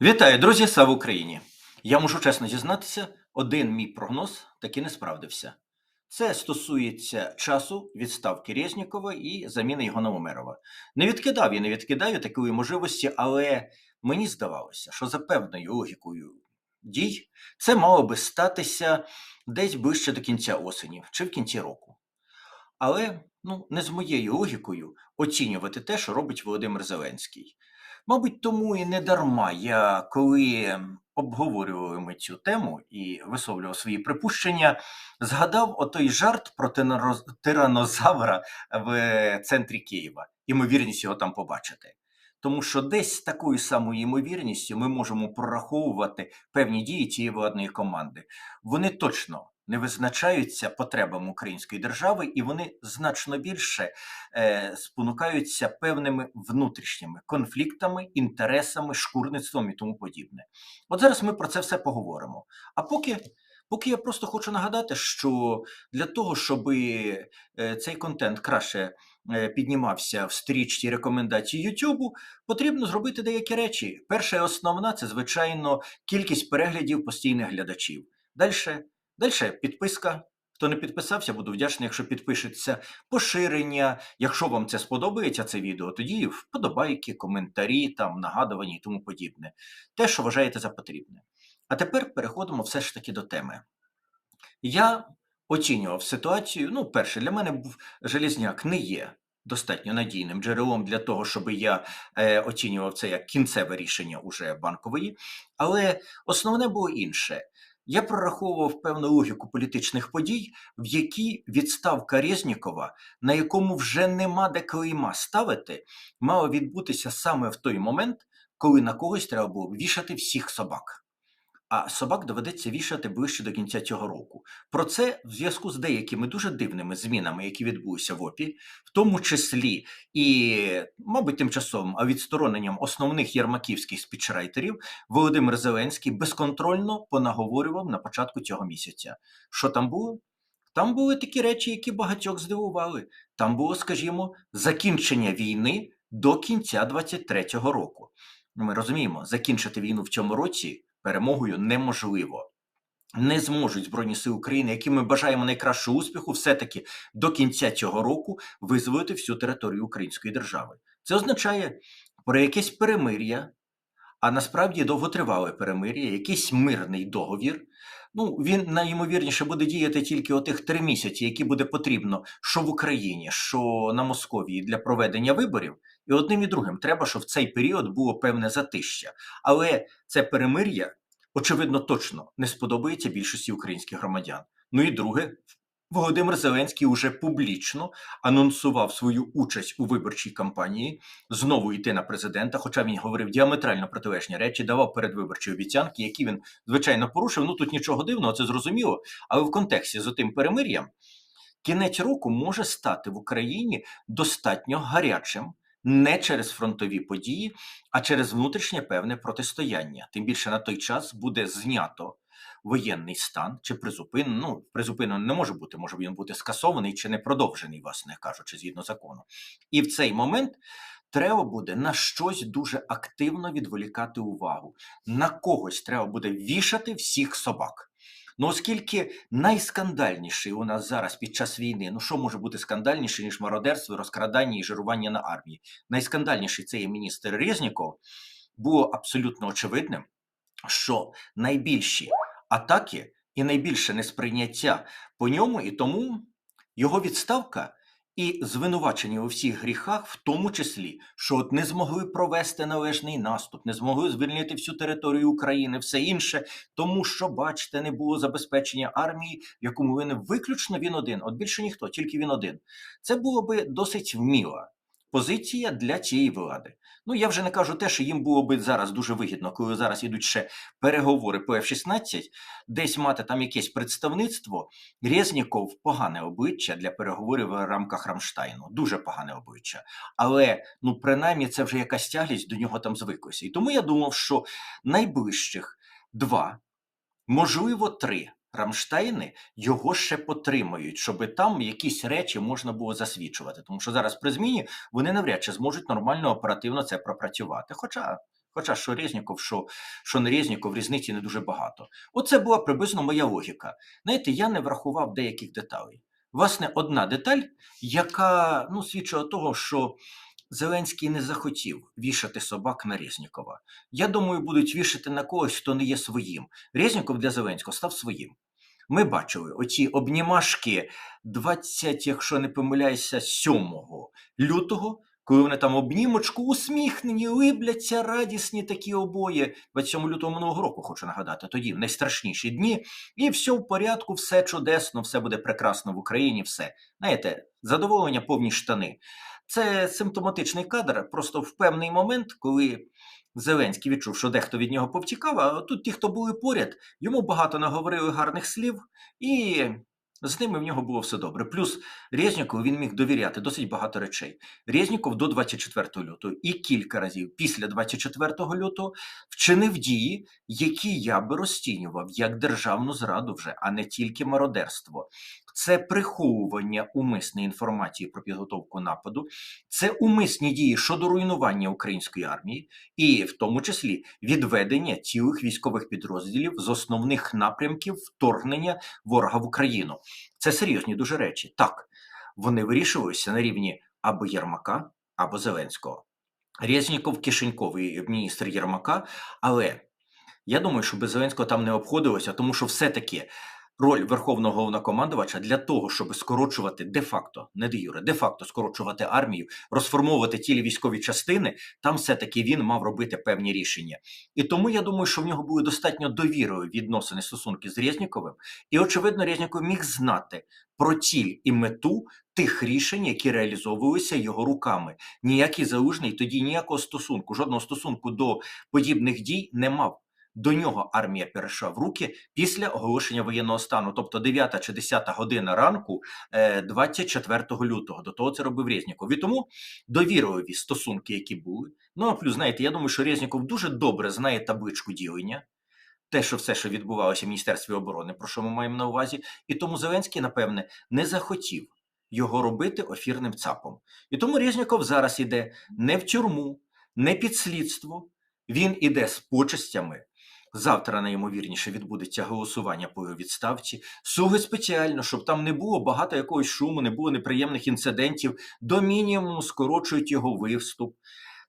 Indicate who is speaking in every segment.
Speaker 1: Вітаю, друзі! Слава Україні! Я можу чесно зізнатися, один мій прогноз таки не справдився. Це стосується часу відставки Резнікова і заміни його на Умерова. Не відкидав я не відкидаю такої можливості, але мені здавалося, що за певною логікою дій це мало би статися десь ближче до кінця осені чи в кінці року. Але ну, не з моєю логікою оцінювати те, що робить Володимир Зеленський. Мабуть, тому і не дарма я коли обговорювали ми цю тему і висловлював свої припущення, згадав отой жарт про тиранозавра в центрі Києва, ймовірність його там побачити. Тому що десь такою самою ймовірністю ми можемо прораховувати певні дії цієї владної команди. Вони точно не визначаються потребами української держави, і вони значно більше е, спонукаються певними внутрішніми конфліктами, інтересами, шкурництвом і тому подібне. От зараз ми про це все поговоримо. А поки. Поки я просто хочу нагадати, що для того, щоб цей контент краще е, піднімався в стрічці рекомендацій Ютубу, потрібно зробити деякі речі. Перша основна це, звичайно, кількість переглядів постійних глядачів. Далі, далі підписка. Хто не підписався, буду вдячний, якщо підпишеться поширення. Якщо вам це сподобається, це відео, тоді вподобайки, коментарі, там, нагадування і тому подібне. Те, що вважаєте за потрібне. А тепер переходимо все ж таки до теми. Я оцінював ситуацію. Ну, перше, для мене був Железняк не є достатньо надійним джерелом для того, щоб я е, оцінював це як кінцеве рішення уже банкової. Але основне було інше. Я прораховував певну логіку політичних подій, в якій відставка Резнікова, на якому вже нема де клейма ставити, мала відбутися саме в той момент, коли на когось треба було вішати всіх собак. А собак доведеться вішати ближче до кінця цього року. Про це в зв'язку з деякими дуже дивними змінами, які відбулися в ОПІ, в тому числі і, мабуть, тимчасовим а відстороненням основних єрмаківських спічрайтерів, Володимир Зеленський безконтрольно понаговорював на початку цього місяця. Що там було? Там були такі речі, які багатьох здивували. Там було, скажімо, закінчення війни до кінця 23-го року. Ми розуміємо, закінчити війну в цьому році перемогою неможливо. Не зможуть Збройні Сили України, яким ми бажаємо найкращого успіху, все-таки до кінця цього року визволити всю територію Української держави. Це означає про якесь перемир'я, а насправді довготривале перемир'я, якийсь мирний договір. Ну, він найімовірніше буде діяти тільки отих три місяці, які буде потрібно, що в Україні, що на Московії для проведення виборів. І одним і другим треба, щоб в цей період було певне затища. Але це перемир'я, очевидно, точно не сподобається більшості українських громадян. Ну і друге, Володимир Зеленський уже публічно анонсував свою участь у виборчій кампанії знову йти на президента. Хоча він говорив діаметрально протилежні речі, давав передвиборчі обіцянки, які він звичайно порушив. Ну тут нічого дивного, це зрозуміло. Але в контексті з отим перемир'ям кінець року може стати в Україні достатньо гарячим не через фронтові події, а через внутрішнє певне протистояння. Тим більше на той час буде знято воєнний стан чи призупинено. Ну, призупинено не може бути, може він бути скасований чи не продовжений, власне кажучи, згідно закону. І в цей момент. Треба буде на щось дуже активно відволікати увагу. На когось треба буде вішати всіх собак. Ну, оскільки найскандальніший у нас зараз під час війни, ну що може бути скандальніше, ніж мародерство, розкрадання і жирування на армії? Найскандальніший це є міністр Резніков, було абсолютно очевидним, що найбільші атаки і найбільше несприйняття по ньому, і тому його відставка і звинувачені у всіх гріхах, в тому числі, що от не змогли провести належний наступ, не змогли звільнити всю територію України, все інше, тому що, бачите, не було забезпечення армії, в якому винен виключно він один. От більше ніхто, тільки він один. Це було би досить вміла позиція для цієї влади. Ну я вже не кажу те, що їм було би зараз дуже вигідно, коли зараз ідуть ще переговори по F-16, десь мати там якесь представництво. Резніков погане обличчя для переговорів в рамках Рамштайну, дуже погане обличчя. Але ну принаймні це вже якась тяглість до нього там звиклося. І тому я думав, що найближчих два, можливо, три. Рамштайни його ще потримають, щоб там якісь речі можна було засвідчувати. Тому що зараз при зміні вони навряд чи зможуть нормально оперативно це пропрацювати. Хоча Хоча що Резніков, що, що не Резніков, різниці не дуже багато. Оце була приблизно моя логіка. Знаєте, я не врахував деяких деталей. Власне, одна деталь, яка ну, свідчила того, що Зеленський не захотів вішати собак на Резнікова. Я думаю, будуть вішати на когось, хто не є своїм. Резніков для Зеленського став своїм. Ми бачили оці обнімашки 20, якщо не помиляюся, 7 лютого, коли вони там обнімочку усміхнені, либляться, радісні такі обоє. 27 лютого минулого року, хочу нагадати, тоді в найстрашніші дні. І все в порядку, все чудесно, все буде прекрасно в Україні, все. Знаєте, задоволення повні штани. Це симптоматичний кадр, просто в певний момент, коли. Зеленський відчув, що дехто від нього повтікав, а тут ті, хто були поряд, йому багато наговорили гарних слів, і з ними в нього було все добре. Плюс Резнікову він міг довіряти досить багато речей. Резніков до 24 лютого і кілька разів після 24 лютого вчинив дії, які я би розцінював як державну зраду вже, а не тільки мародерство. Це приховування умисної інформації про підготовку нападу, це умисні дії щодо руйнування української армії, і в тому числі відведення цілих військових підрозділів з основних напрямків вторгнення ворога в Україну. Це серйозні дуже речі. Так, вони вирішувалися на рівні або Єрмака, або Зеленського. Резніков кишеньковий міністр Єрмака, але я думаю, що без Зеленського там не обходилося, тому що все-таки роль верховного головнокомандувача для того, щоб скорочувати де-факто, не де юре, де-факто скорочувати армію, розформовувати тілі військові частини, там все-таки він мав робити певні рішення. І тому я думаю, що в нього були достатньо довірові відносини стосунки з Резніковим, і очевидно, Резніков міг знати про ціль і мету тих рішень, які реалізовувалися його руками. Ніякий залужний тоді ніякого стосунку, жодного стосунку до подібних дій не мав. До нього армія перейшла в руки після оголошення воєнного стану, тобто 9 чи 10 година ранку, 24 е, лютого. До того це робив Резніков. І тому довірливі стосунки, які були. Ну а плюс, знаєте, я думаю, що Резніков дуже добре знає табличку ділення. Те, що все, що відбувалося в Міністерстві оборони, про що ми маємо на увазі, і тому Зеленський, напевне, не захотів його робити офірним цапом. І тому Резніков зараз іде не в тюрму, не під слідство. Він іде з почестями, Завтра найімовірніше відбудеться голосування по відставці. Суги спеціально, щоб там не було багато якогось шуму, не було неприємних інцидентів. До мінімуму скорочують його виступ.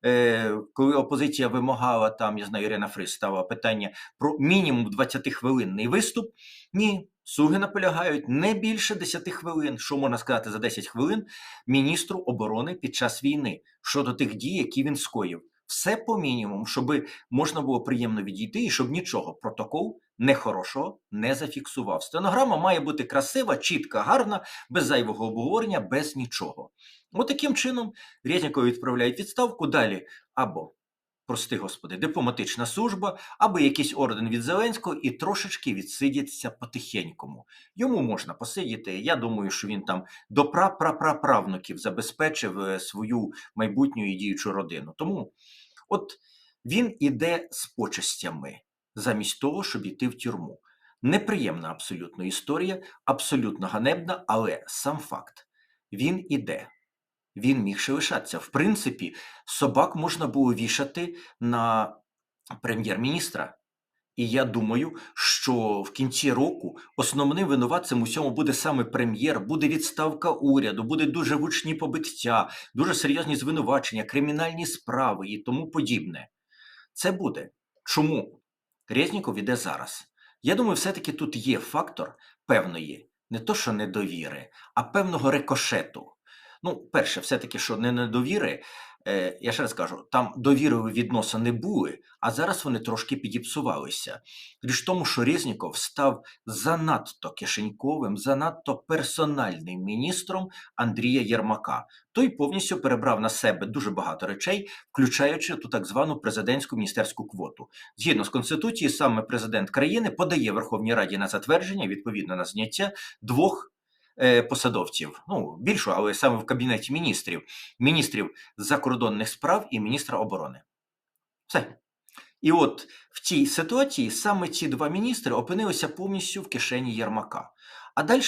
Speaker 1: Е, Коли опозиція вимагала, там я знаю, Ірина Фрис ставила питання про мінімум 20-хвилинний виступ. Ні, суги наполягають не більше 10 хвилин, що можна сказати за 10 хвилин міністру оборони під час війни щодо тих дій, які він скоїв все по мінімуму, щоб можна було приємно відійти, і щоб нічого протокол нехорошого не зафіксував. Стенограма має бути красива, чітка, гарна, без зайвого обговорення, без нічого. От чином Рєзнікова відправляють відставку далі або. Прости господи, дипломатична служба або якийсь орден від Зеленського і трошечки відсидяться потихенькому. Йому можна посидіти. Я думаю, що він там до прапраправнуків забезпечив е, свою майбутню і діючу родину. Тому От він іде з почестями замість того, щоб йти в тюрму. Неприємна абсолютно історія, абсолютно ганебна, але сам факт він іде. Він міг ще лишатися. В принципі, собак можна було вішати на прем'єр-міністра. І я думаю, що в кінці року основним винуватцем у цьому буде саме прем'єр, буде відставка уряду, буде дуже гучні побиття, дуже серйозні звинувачення, кримінальні справи і тому подібне. Це буде. Чому Резніков іде зараз? Я думаю, все-таки тут є фактор певної, не то що недовіри, а певного рикошету. Ну, перше, все-таки, що не недовіри, Е, я ще раз кажу, там довірові відносини були, а зараз вони трошки підіпсувалися. Річ тому, що Резніков став занадто кишеньковим, занадто персональним міністром Андрія Єрмака. Той повністю перебрав на себе дуже багато речей, включаючи ту так звану президентську міністерську квоту. Згідно з конституцією, саме президент країни подає Верховній Раді на затвердження відповідно на зняття двох посадовців, ну більшу, але саме в кабінеті міністрів, міністрів закордонних справ і міністра оборони. Все. І от в цій ситуації саме ці два міністри опинилися повністю в кишені Єрмака. А далі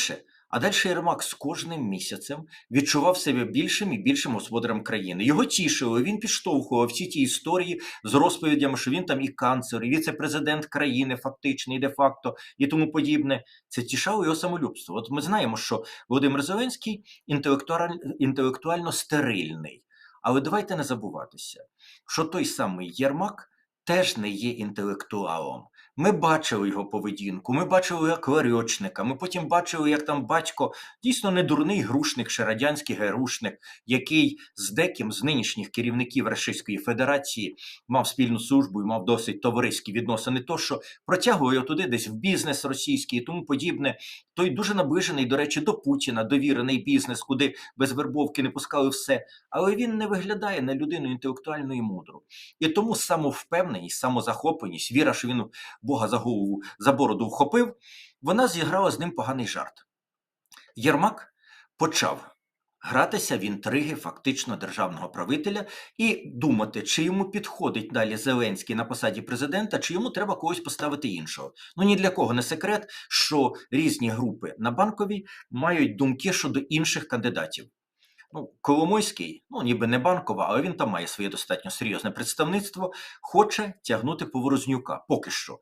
Speaker 1: А далі Єрмак з кожним місяцем відчував себе більшим і більшим господарем країни. Його тішило, він підштовхував всі ті історії з розповідями, що він там і канцлер, і віце-президент країни, фактичний, де-факто, і тому подібне. Це тішало його самолюбство. От ми знаємо, що Володимир Зеленський інтелектуаль... інтелектуально стерильний. Але давайте не забуватися, що той самий Єрмак теж не є інтелектуалом. Ми бачили його поведінку, ми бачили як ларьочника, ми потім бачили, як там батько дійсно не дурний грушник чи радянський герушник, який з деким з нинішніх керівників Російської Федерації мав спільну службу і мав досить товариські відносини, то що протягує його туди десь в бізнес російський і тому подібне. Той дуже наближений, до речі, до Путіна, довірений бізнес, куди без вербовки не пускали все. Але він не виглядає на людину інтелектуально і мудру. І тому самовпевненість, самозахопленість, віра, що він Бога за голову за бороду вхопив, вона зіграла з ним поганий жарт. Єрмак почав гратися в інтриги фактично державного правителя і думати, чи йому підходить далі Зеленський на посаді президента, чи йому треба когось поставити іншого. Ну ні для кого не секрет, що різні групи на банковій мають думки щодо інших кандидатів. Ну, Коломойський, ну ніби не банкова, але він там має своє достатньо серйозне представництво, хоче тягнути Поворознюка поки що.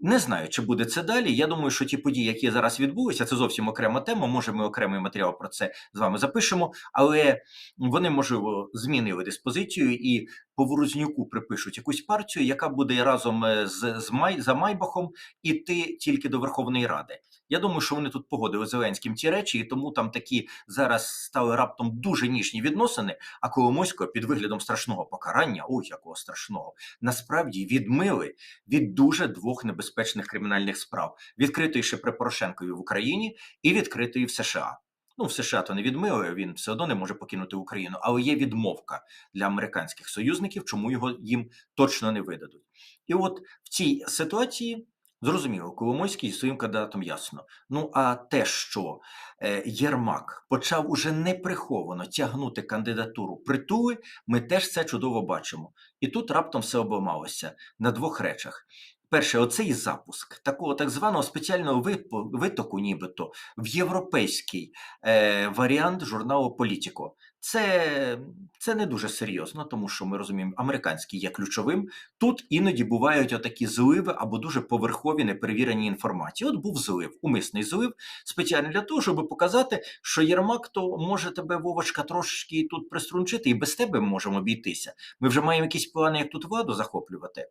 Speaker 1: Не знаю, чи буде це далі. Я думаю, що ті події, які зараз відбулися, це зовсім окрема тема. Може, ми окремий матеріал про це з вами запишемо, але вони, можливо, змінили диспозицію і Поворознюку припишуть якусь партію, яка буде разом е, з, з Май за Майбахом іти тільки до Верховної Ради. Я думаю, що вони тут погодили Зеленським ті речі, і тому там такі зараз стали раптом дуже ніжні відносини. А Коломойського під виглядом страшного покарання, ой, якого страшного, насправді відмили від дуже двох небезпечних кримінальних справ: відкритої ще при Порошенкові в Україні і відкритої в США. Ну, в США то не відмили, він все одно не може покинути Україну, але є відмовка для американських союзників, чому його їм точно не видадуть. І от в цій ситуації Зрозуміло, Коломойський своїм кандидатом ясно. Ну а те, що е, Єрмак почав уже неприховано тягнути кандидатуру притули, ми теж це чудово бачимо. І тут раптом все обламалося на двох речах. Перше, оцей запуск такого так званого спеціального витоку, нібито в європейський е, варіант журналу Політіко. Це це не дуже серйозно, тому що ми розуміємо, американський є ключовим. Тут іноді бувають отакі зливи або дуже поверхові неперевірені інформації. От був злив, умисний злив, спеціально для того, щоб показати, що Єрмак то може тебе Вовочка трошки тут приструнчити, і без тебе можемо обійтися. Ми вже маємо якісь плани, як тут владу захоплювати.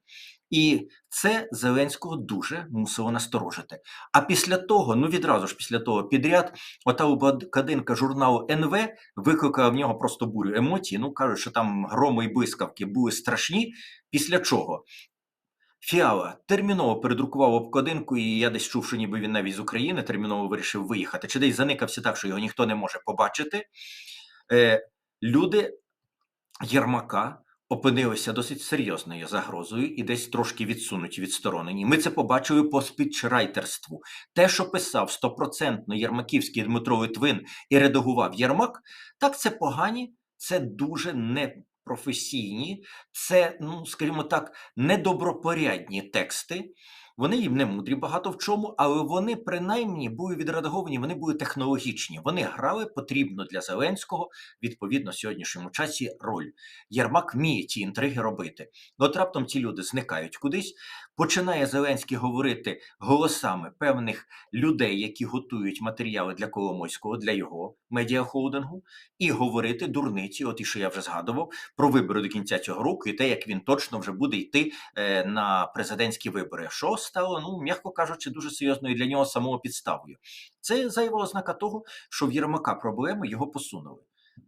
Speaker 1: І це Зеленського дуже мусило насторожити. А після того, ну відразу ж після того підряд, ота кадинка журналу НВ викликала в нього просто бурю емоцій. Ну кажуть, що там громи і блискавки були страшні. Після чого? Фіала терміново передрукував обкладинку, і я десь чув, що ніби він навіть з України терміново вирішив виїхати. Чи десь заникався так, що його ніхто не може побачити. Е, Люди Єрмака опинилися досить серйозною загрозою і десь трошки відсунуті відсторонені. Ми це побачили по спічрайтерству. Те, що писав стопроцентно Єрмаківський Дмитро Литвин і редагував Єрмак, так це погані, це дуже непрофесійні, це, ну скажімо так, недобропорядні тексти. Вони їм не мудрі багато в чому, але вони принаймні були відредаговані, вони були технологічні. Вони грали потрібно для Зеленського відповідно сьогоднішньому часі роль. Єрмак вміє ці інтриги робити. От раптом ці люди зникають кудись. Починає Зеленський говорити голосами певних людей, які готують матеріали для Коломойського, для його медіахолдингу, і говорити дурниці, от і що я вже згадував, про вибори до кінця цього року, і те, як він точно вже буде йти е, на президентські вибори. Що стало, ну м'яко кажучи, дуже серйозною для нього самого підставою. Це зайва ознака того, що в Єрмака проблеми його посунули.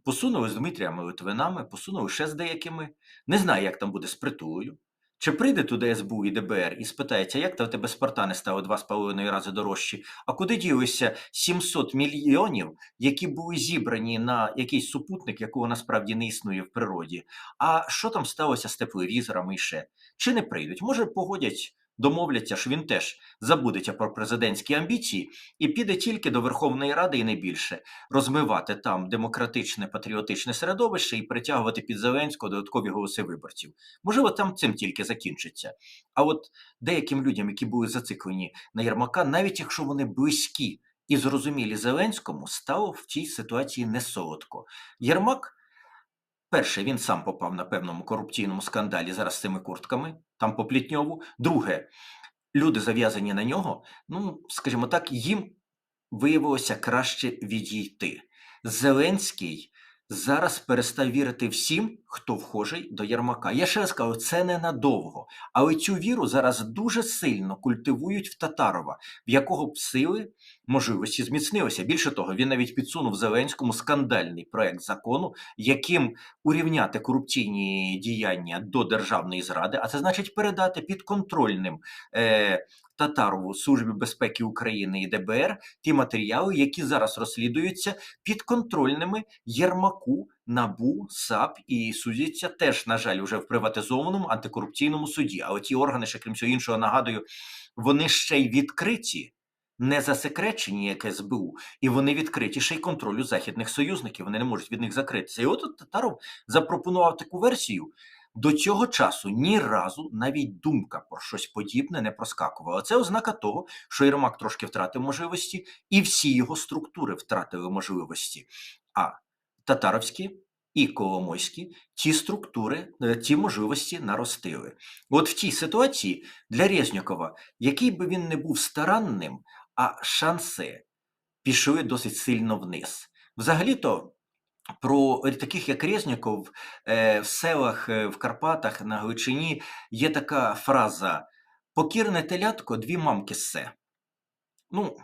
Speaker 1: Посунули з Дмитріями Литвинами, посунули ще з деякими. Не знаю, як там буде з притулою. Чи прийде туди СБУ і ДБР і спитається, як то в тебе Спартани стали два з половиною рази дорожчі? А куди ділися 700 мільйонів, які були зібрані на якийсь супутник, якого насправді не існує в природі? А що там сталося з тепловізорами і ще? Чи не прийдуть? Може, погодять домовляться, що він теж забудеться про президентські амбіції і піде тільки до Верховної Ради і не більше розмивати там демократичне патріотичне середовище і притягувати під Зеленського додаткові голоси виборців. Можливо, там цим тільки закінчиться. А от деяким людям, які були зациклені на Єрмака, навіть якщо вони близькі і зрозумілі Зеленському, стало в цій ситуації несолодко. Єрмак, перше, він сам попав на певному корупційному скандалі зараз з цими куртками, там по Плітньову. Друге, люди зав'язані на нього, ну, скажімо так, їм виявилося краще відійти. Зеленський зараз перестав вірити всім, хто вхожий до Єрмака. Я ще раз кажу, це ненадовго. Але цю віру зараз дуже сильно культивують в Татарова, в якого б сили можливості зміцнилися. Більше того, він навіть підсунув Зеленському скандальний проект закону, яким урівняти корупційні діяння до державної зради, а це значить передати підконтрольним е, Татарову Службі безпеки України і ДБР ті матеріали, які зараз розслідуються підконтрольними Єрмаку, НАБУ, САП і судяться теж, на жаль, вже в приватизованому антикорупційному суді. Але ті органи, ще крім всього іншого, нагадую, вони ще й відкриті. Не засекречені, як СБУ, і вони відкриті ще й контролю західних союзників. Вони не можуть від них закритися. І от Татаров запропонував таку версію. До цього часу ні разу навіть думка про щось подібне не проскакувала. Це ознака того, що Єрмак трошки втратив можливості, і всі його структури втратили можливості. А татаровські і Коломойські ті структури, е, ті можливості наростили. От в тій ситуації для Резнікова, який би він не був старанним, а шанси пішли досить сильно вниз. Взагалі-то. Про таких, як Резніков, е, в селах е, в Карпатах на Гличині є така фраза: покірне телятко, дві мамки ссе. Ну,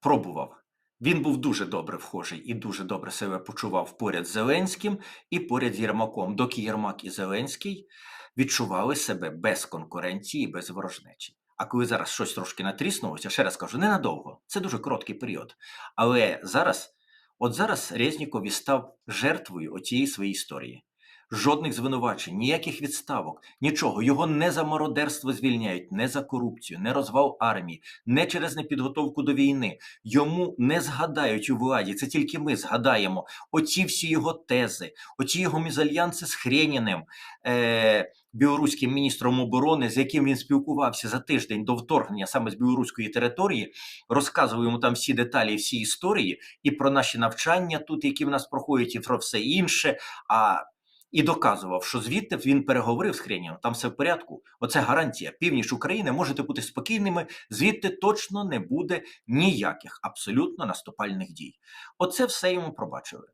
Speaker 1: пробував. Він був дуже добре вхожий і дуже добре себе почував поряд з Зеленським і поряд з Єрмаком, доки Єрмак і Зеленський відчували себе без конкуренції, без ворожнечі. А коли зараз щось трошки натріснулося, ще раз кажу, ненадовго, це дуже короткий період. Але зараз. От зараз Резніков і став жертвою оцієї своєї історії. Жодних звинувачень, ніяких відставок, нічого. Його не за мародерство звільняють, не за корупцію, не розвал армії, не через непідготовку до війни. Йому не згадають у владі. Це тільки ми згадаємо. Оці всі його тези, оці його мізальянси з Хреніним, е- білоруським міністром оборони, з яким він спілкувався за тиждень до вторгнення саме з білоруської території, розказував йому там всі деталі, всі історії, і про наші навчання тут, які в нас проходять, і про все інше. А і доказував, що звідти він переговорив з Хреніном, там все в порядку. Оце гарантія. Північ України можете бути спокійними, звідти точно не буде ніяких абсолютно наступальних дій. Оце все йому пробачили.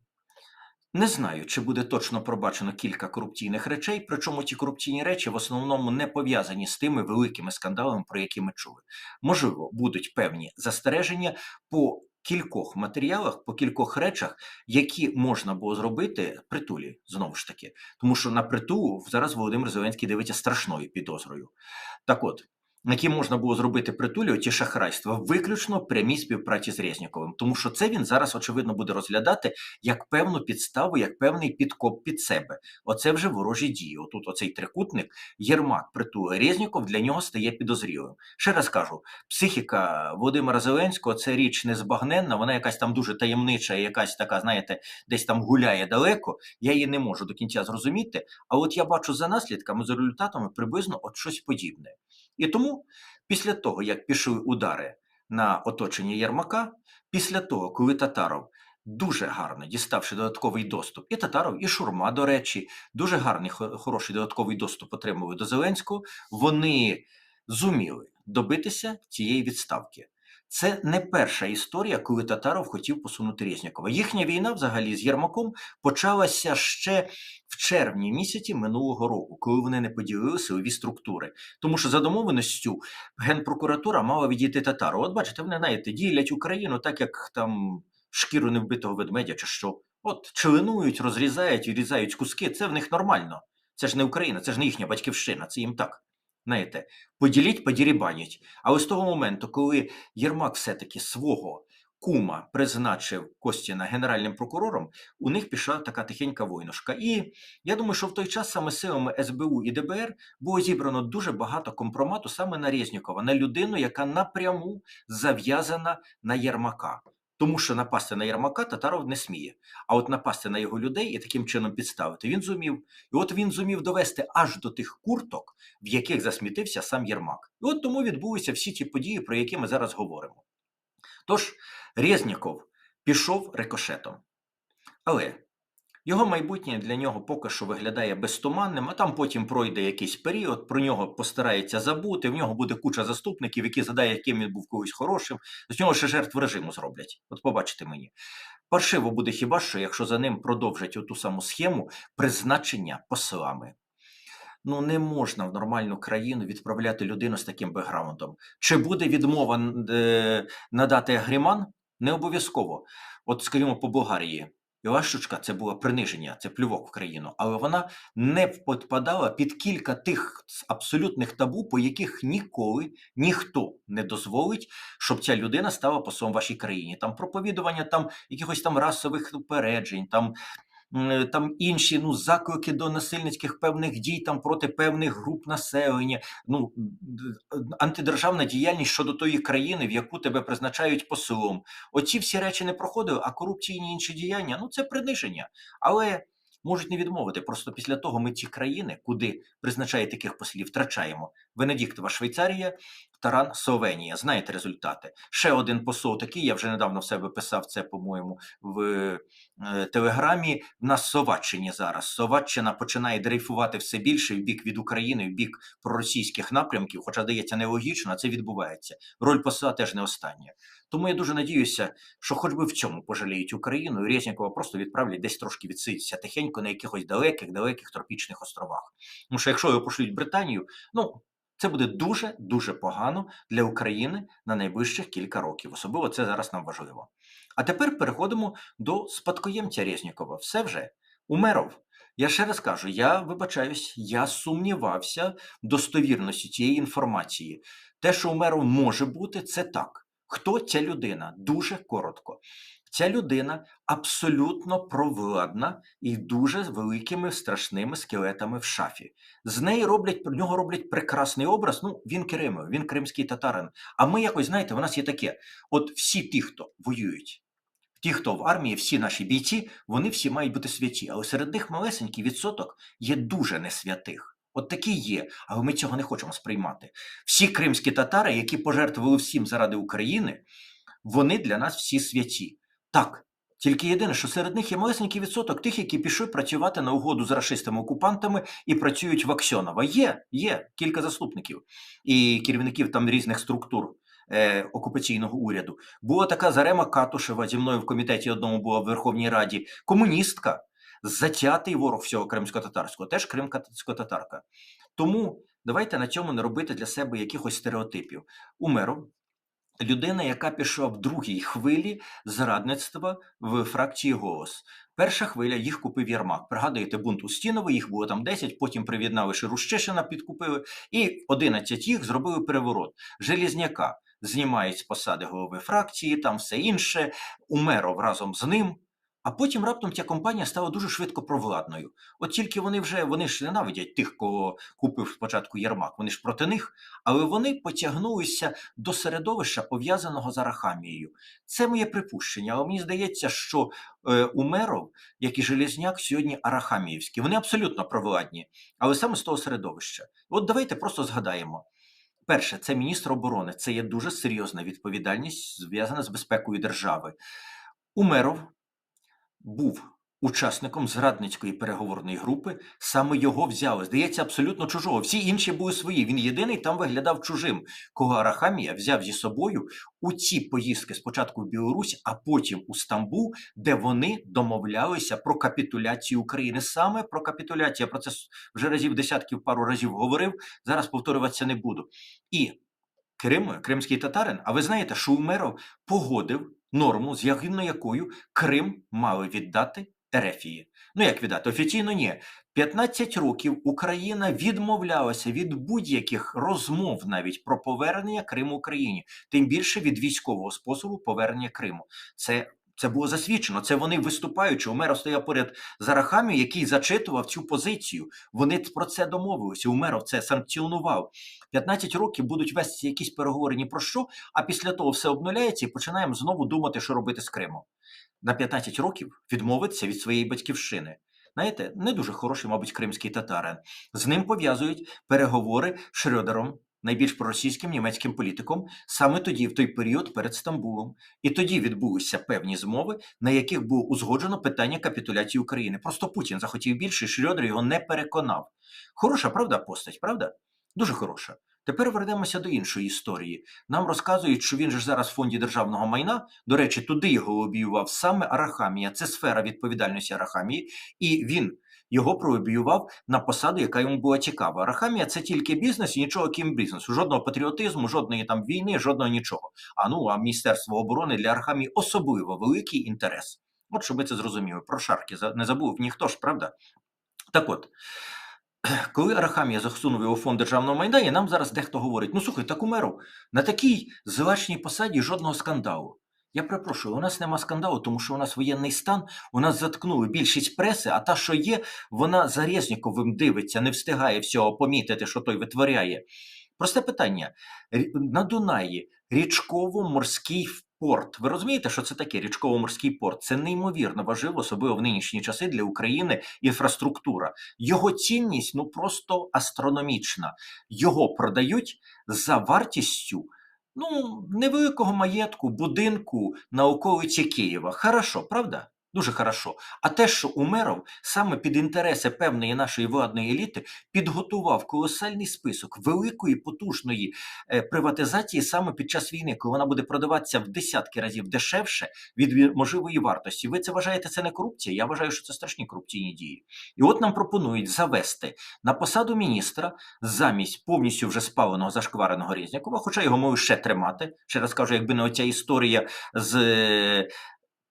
Speaker 1: Не знаю, чи буде точно пробачено кілька корупційних речей, причому ті корупційні речі в основному не пов'язані з тими великими скандалами, про які ми чули. Можливо, будуть певні застереження по кількох матеріалах, по кількох речах, які можна було зробити притулі знову ж таки, тому що на притулу зараз Володимир Зеленський дивиться страшною підозрою. Так от які можна було зробити притулі ті шахрайства, виключно прямій співпраці з Резніковим, тому що це він зараз очевидно буде розглядати як певну підставу, як певний підкоп під себе. Оце вже ворожі дії. Отут оцей трикутник Єрмак притули Резніков для нього стає підозрілим. Ще раз кажу: психіка Володимира Зеленського це річ незбагненна, вона якась там дуже таємнича, якась така, знаєте, десь там гуляє далеко. Я її не можу до кінця зрозуміти. А от я бачу за наслідками, за результатами приблизно от щось подібне. І тому, після того, як пішли удари на оточення Єрмака, після того, коли Татаров дуже гарно діставши додатковий доступ, і Татаров, і Шурма, до речі, дуже гарний хороший додатковий доступ отримали до Зеленського, вони зуміли добитися цієї відставки. Це не перша історія, коли Татаров хотів посунути Резнікова. Їхня війна, взагалі, з Єрмаком почалася ще в червні місяці минулого року, коли вони не поділили силові структури. Тому що за домовленістю генпрокуратура мала відійти татару. От бачите, вони знаєте, ділять Україну так, як там шкіру невбитого ведмедя, чи що. От членують, розрізають, відрізають куски. Це в них нормально. Це ж не Україна, це ж не їхня батьківщина, це їм так знаєте, поділіть, подірібаніть. Але з того моменту, коли Єрмак все-таки свого кума призначив Костіна генеральним прокурором, у них пішла така тихенька войнушка. І я думаю, що в той час саме силами СБУ і ДБР було зібрано дуже багато компромату саме на Резнікова, на людину, яка напряму зав'язана на Єрмака. Тому що напасти на Єрмака Татаров не сміє. А от напасти на його людей і таким чином підставити він зумів. І от він зумів довести аж до тих курток, в яких засмітився сам Єрмак. І от тому відбулися всі ті події, про які ми зараз говоримо. Тож Резніков пішов рикошетом. Але його майбутнє для нього поки що виглядає безтуманним, а там потім пройде якийсь період, про нього постарається забути. В нього буде куча заступників, які згадають, яким він був когось хорошим. З нього ще жертв режиму зроблять. От побачите мені. Паршиво буде хіба що, якщо за ним продовжать оту саму схему призначення послами. Ну, не можна в нормальну країну відправляти людину з таким бекграундом. Чи буде відмова е, надати агріман? Не обов'язково. От, скажімо, по Болгарії. Івашучка це було приниження, це плювок в країну, але вона не підпадала під кілька тих абсолютних табу, по яких ніколи ніхто не дозволить, щоб ця людина стала послом вашій країні. Там проповідування там якихось там расових упереджень, там там інші ну заклики до насильницьких певних дій там проти певних груп населення, ну антидержавна діяльність щодо тої країни, в яку тебе призначають послом. Оці всі речі не проходили, а корупційні інші діяння ну це приниження. Але можуть не відмовити. Просто після того ми ті країни, куди призначає таких послів, втрачаємо. Венедіктова Швейцарія, Таран Словенія. Знаєте результати? Ще один посол такий. Я вже недавно в себе писав це, по-моєму, в е, телеграмі. В нас Словаччині зараз. Словаччина починає дрейфувати все більше в бік від України, в бік проросійських напрямків, хоча здається нелогічно, а це відбувається. Роль посла теж не остання. Тому я дуже надіюся, що хоч би в цьому пожаліють Україну, і Резнікова просто відправлять десь трошки відсидіться тихенько на якихось далеких, далеких тропічних островах. Тому що якщо його пошлють в Британію, ну. Це буде дуже дуже погано для України на найближчих кілька років. Особливо це зараз нам важливо. А тепер переходимо до спадкоємця Резнікова. Все вже Умеров. Я ще раз кажу: я вибачаюсь, я сумнівався в достовірності цієї інформації. Те, що Умеров може бути, це так. Хто ця людина? Дуже коротко. Ця людина абсолютно провладна і дуже великими страшними скелетами в шафі. З неї роблять про нього роблять прекрасний образ. Ну, він Кримов, він кримський татарин. А ми якось, знаєте, у нас є таке: от всі ті, хто воюють, ті, хто в армії, всі наші бійці, вони всі мають бути святі. Але серед них малесенький відсоток є дуже несвятих. От такі є, але ми цього не хочемо сприймати. Всі кримські татари, які пожертвували всім заради України, вони для нас всі святі. Так. Тільки єдине, що серед них є малесенький відсоток тих, які пішли працювати на угоду з рашистами-окупантами і працюють в Аксьонова. Є, є кілька заступників і керівників там різних структур е, окупаційного уряду. Була така Зарема Катушева зі мною в комітеті одному була в Верховній Раді, комуністка затятий ворог всього кримсько-татарського, теж кримсько-татарка. Тому давайте на цьому не робити для себе якихось стереотипів. Умеров людина, яка пішла в другій хвилі зрадництва в фракції голос. Перша хвиля їх купив Єрмак. Пригадуєте, бунт Устіновий, їх було там 10, потім привіднали Ширущишина, підкупили, і 11 їх зробили переворот. Желізняка знімають з посади голови фракції, там все інше. Умеров разом з ним. А потім раптом ця компанія стала дуже швидко провладною. От тільки вони вже вони ж ненавидять тих, кого купив спочатку Єрмак, вони ж проти них, але вони потягнулися до середовища, пов'язаного з Арахамією. Це моє припущення. Але мені здається, що е, Умеров, як і Железняк, сьогодні Арахаміївські. Вони абсолютно провладні, але саме з того середовища. От давайте просто згадаємо. Перше, це міністр оборони. Це є дуже серйозна відповідальність, зв'язана з безпекою держави. Умеров був учасником зрадницької переговорної групи, саме його взяли. Здається, абсолютно чужого. Всі інші були свої. Він єдиний там виглядав чужим. Кого Арахамія взяв зі собою у ці поїздки спочатку в Білорусь, а потім у Стамбул, де вони домовлялися про капітуляцію України. Саме про капітуляцію. Я про це вже разів десятків пару разів говорив. Зараз повторюватися не буду. І Крим, кримський татарин. А ви знаєте, що Умеров погодив норму, згідно якою Крим мали віддати Ерефії. Ну як віддати? Офіційно ні. 15 років Україна відмовлялася від будь-яких розмов навіть про повернення Криму Україні, тим більше від військового способу повернення Криму. Це це було засвідчено. Це вони виступаючи. Умеров стояв поряд з Арахамі, який зачитував цю позицію. Вони про це домовилися. Умеров це санкціонував. 15 років будуть вести якісь переговори ні про що, а після того все обнуляється і починаємо знову думати, що робити з Кримом. На 15 років відмовитися від своєї батьківщини. Знаєте, не дуже хороший, мабуть, кримський татарин. З ним пов'язують переговори з Шрёдером найбільш проросійським німецьким політиком саме тоді, в той період перед Стамбулом. І тоді відбулися певні змови, на яких було узгоджено питання капітуляції України. Просто Путін захотів більше, і Шрёдер його не переконав. Хороша правда постать, правда? Дуже хороша. Тепер вернемося до іншої історії. Нам розказують, що він же зараз в фонді державного майна. До речі, туди його лобіював саме Арахамія. Це сфера відповідальності Арахамії, і він його пролобіював на посаду, яка йому була цікава. Арахамія це тільки бізнес і нічого крім бізнесу. Жодного патріотизму, жодної там війни, жодного нічого. А ну а Міністерство оборони для Арахамії особливо великий інтерес. От щоб ви це зрозуміли. Про шарки не забув ніхто ж, правда? Так от. Коли Арахамія засунув його фонд державного майна, і нам зараз дехто говорить: ну слухай, так Умеров, на такій злачній посаді жодного скандалу. Я перепрошую, у нас нема скандалу, тому що у нас воєнний стан, у нас заткнули більшість преси, а та, що є, вона за Резніковим дивиться, не встигає всього помітити, що той витворяє. Просте питання: на Дунаї річково-морський порт. Ви розумієте, що це таке річково-морський порт? Це неймовірно важливо, особливо в нинішні часи для України інфраструктура. Його цінність ну просто астрономічна. Його продають за вартістю ну, невеликого маєтку, будинку на околиці Києва. Хорошо, правда? Дуже хорошо. А те, що Умеров саме під інтереси певної нашої владної еліти підготував колосальний список великої потужної е, приватизації саме під час війни, коли вона буде продаватися в десятки разів дешевше від можливої вартості. Ви це вважаєте це не корупція? Я вважаю, що це страшні корупційні дії. І от нам пропонують завести на посаду міністра замість повністю вже спаленого зашквареного Резнікова, хоча його можуть ще тримати. Ще раз кажу, якби не оця історія з е,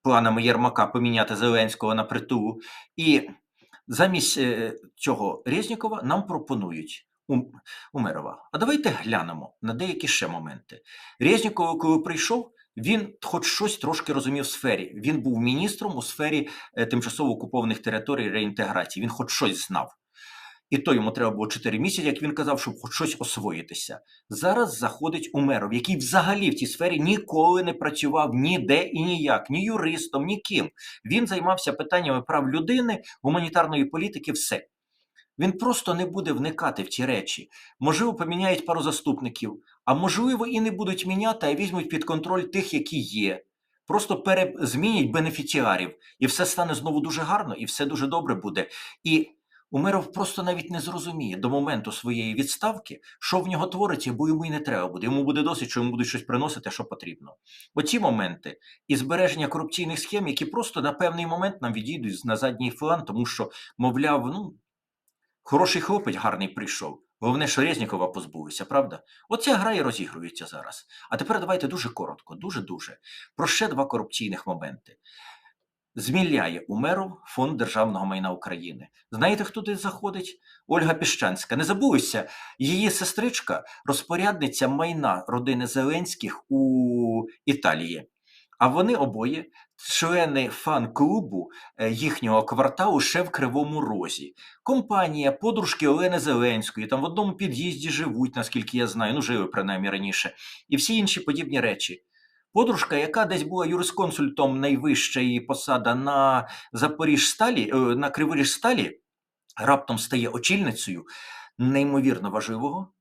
Speaker 1: планами Єрмака поміняти Зеленського на притулу. І замість е, цього Резнікова нам пропонують. Ум- Умерова. А давайте глянемо на деякі ще моменти. Резніков, коли прийшов, він хоч щось трошки розумів в сфері. Він був міністром у сфері е, тимчасово окупованих територій реінтеграції. Він хоч щось знав. І то йому треба було 4 місяці, як він казав, щоб хоч щось освоїтися. Зараз заходить Умеров, який взагалі в цій сфері ніколи не працював ніде і ніяк, ні юристом, ні ким. Він займався питаннями прав людини, гуманітарної політики, все. Він просто не буде вникати в ці речі. Можливо, поміняють пару заступників, а можливо, і не будуть міняти, а візьмуть під контроль тих, які є. Просто перезмінять бенефіціарів, і все стане знову дуже гарно, і все дуже добре буде. І Умеров просто навіть не зрозуміє до моменту своєї відставки, що в нього твориться, бо йому й не треба буде. Йому буде досить, що йому будуть щось приносити, що потрібно. Оці моменти і збереження корупційних схем, які просто на певний момент нам відійдуть на задній план, тому що, мовляв, ну хороший хлопець гарний прийшов. Головне, що Резнікова позбулися, правда? Оця гра і розігрується зараз. А тепер давайте дуже коротко, дуже-дуже, про ще два корупційних моменти. Зміляє Умеров фонд державного майна України. Знаєте, хто туди заходить? Ольга Піщанська. Не забулися, її сестричка розпорядниця майна родини Зеленських у Італії. А вони обоє члени фан-клубу е, їхнього кварталу ще в Кривому Розі. Компанія, подружки Олени Зеленської, там в одному під'їзді живуть, наскільки я знаю, ну жили принаймні раніше, і всі інші подібні речі. Подружка, яка десь була юрисконсультом найвищої посада на Запоріжсталі, е, на Криворіжсталі, раптом стає очільницею неймовірно важливого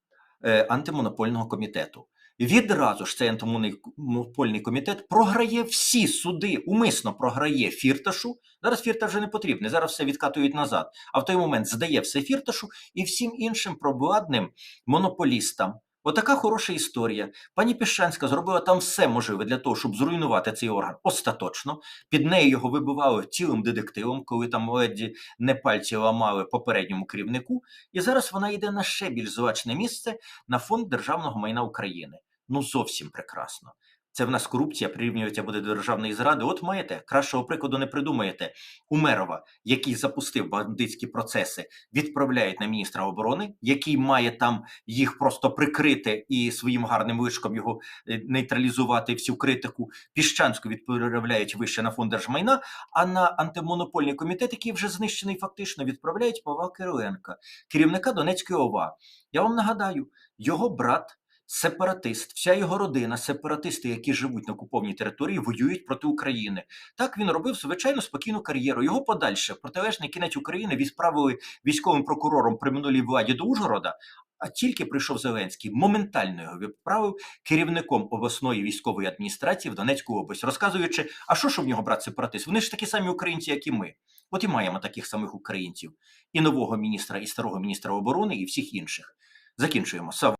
Speaker 1: е, антимонопольного комітету. Відразу ж цей антимонопольний комітет програє всі суди, умисно програє фірташу. Зараз фірташ вже не потрібний, зараз все відкатують назад. А в той момент здає все фірташу і всім іншим пробладним монополістам. Отака хороша історія. Пані Піщанська зробила там все можливе для того, щоб зруйнувати цей орган остаточно. Під нею його вибивали цілим детективом, коли там леді не пальці ламали попередньому керівнику. І зараз вона йде на ще більш злачне місце на фонд державного майна України. Ну зовсім прекрасно. Це в нас корупція прирівнюється буде до державної зради. От маєте, кращого прикладу не придумаєте. Умерова, який запустив бандитські процеси, відправляють на міністра оборони, який має там їх просто прикрити і своїм гарним вишком його е, нейтралізувати всю критику. Піщанську відправляють вище на фонд держмайна, а на антимонопольний комітет, який вже знищений фактично, відправляють Павла Кириленка, керівника Донецької ОВА. Я вам нагадаю, його брат сепаратист, вся його родина, сепаратисти, які живуть на окупованій території, воюють проти України. Так він робив звичайно спокійну кар'єру. Його подальше протилежний кінець України відправили військовим прокурором при минулій владі до Ужгорода. А тільки прийшов Зеленський, моментально його відправив керівником обласної військової адміністрації в Донецьку область, розказуючи, а що ж в нього брат сепаратист? Вони ж такі самі українці, як і ми. От і маємо таких самих українців, і нового міністра, і старого міністра оборони, і всіх інших. Закінчуємо.